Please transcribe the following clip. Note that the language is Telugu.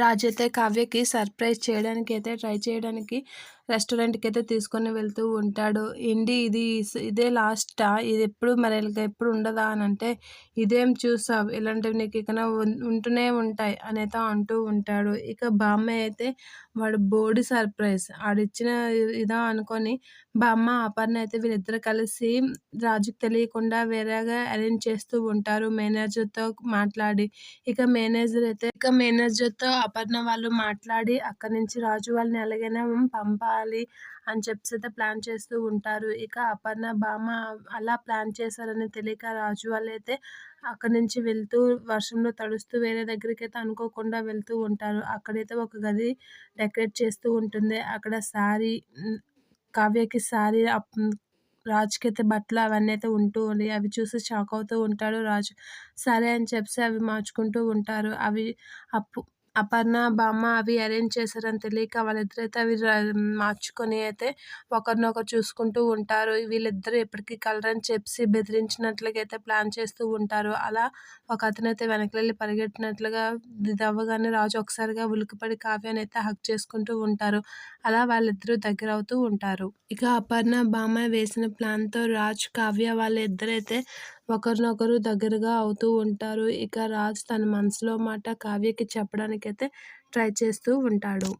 రాజ్ అయితే కావ్యకి సర్ప్రైజ్ చేయడానికి అయితే ట్రై చేయడానికి రెస్టారెంట్కి అయితే తీసుకొని వెళ్తూ ఉంటాడు. ఏంటి ఇది? ఇదే లాస్టా? ఇది ఎప్పుడు మరి? ఎప్పుడు ఉండదా? అని అంటే ఇదేం చూసావు? ఇలాంటివి నీకు ఇక ఉంటూనే ఉంటాయి అనేది అంటూ ఉంటాడు. ఇక బామ్మ అయితే వాడు బోడి సర్ప్రైజ్. ఆడిచ్చిన ఇదా అనుకొని బామ్మ అపర్ణ అయితే వీళ్ళిద్దరు కలిసి రాజుకి తెలియకుండా వేరేగా అరేంజ్ చేస్తూ ఉంటారు. మేనేజర్తో మాట్లాడి ఇక మేనేజర్ అయితే ఇక మేనేజర్తో అపర్ణ వాళ్ళు మాట్లాడి అక్కడి నుంచి రాజు వాళ్ళని ఎలాగైనా పంపాలి అని చెప్పేసి అయితే ప్లాన్ చేస్తూ ఉంటారు. ఇక అపర్ణ భామ అలా ప్లాన్ చేశారని తెలియక రాజు వాళ్ళైతే అక్కడి నుంచి వెళ్తూ వర్షంలో తడుస్తూ వేరే దగ్గరికి అయితే అనుకోకుండా వెళ్తూ ఉంటారు. అక్కడైతే ఒక గది డెకరేట్ చేస్తూ ఉంటుంది. అక్కడ శారీ కావ్యకి శారీ రాజుకి అయితే బట్టలు అవన్నీ అయితే ఉంటూ ఉన్నాయి అవి చూసి షాక్ అవుతూ ఉంటాడు రాజు. సరే అని చెప్పి అవి మార్చుకుంటూ ఉంటారు. అవి అప్పు అపర్ణ బామ్మ అవి అరేంజ్ చేశారని తెలియక వాళ్ళిద్దరైతే అవి మార్చుకొని అయితే ఒకరినొకరు చూసుకుంటూ ఉంటారు. వీళ్ళిద్దరూ ఎప్పటికీ కలరని చెప్పి బెదిరించినట్లుగా అయితే ప్లాన్ చేస్తూ ఉంటారు. అలా ఒక అతనైతే వెనక్కి వెళ్ళి పరిగెట్టినట్లుగా ఇది అవ్వగానే రాజు ఒకసారిగా ఉలికిపడి కావ్యాన్ని అయితే హక్ చేసుకుంటూ ఉంటారు. అలా వాళ్ళిద్దరూ దగ్గర అవుతూ ఉంటారు. ఇక అపర్ణ బామ్మ వేసిన ప్లాన్తో రాజ్ కావ్య వాళ్ళిద్దరైతే ఒకరినొకరు దగ్గరగా అవుతూ ఉంటారు. ఇక రాజ్ తన మనసులో మాట కావ్యకి చెప్పడానికైతే ట్రై చేస్తూ ఉంటాడు.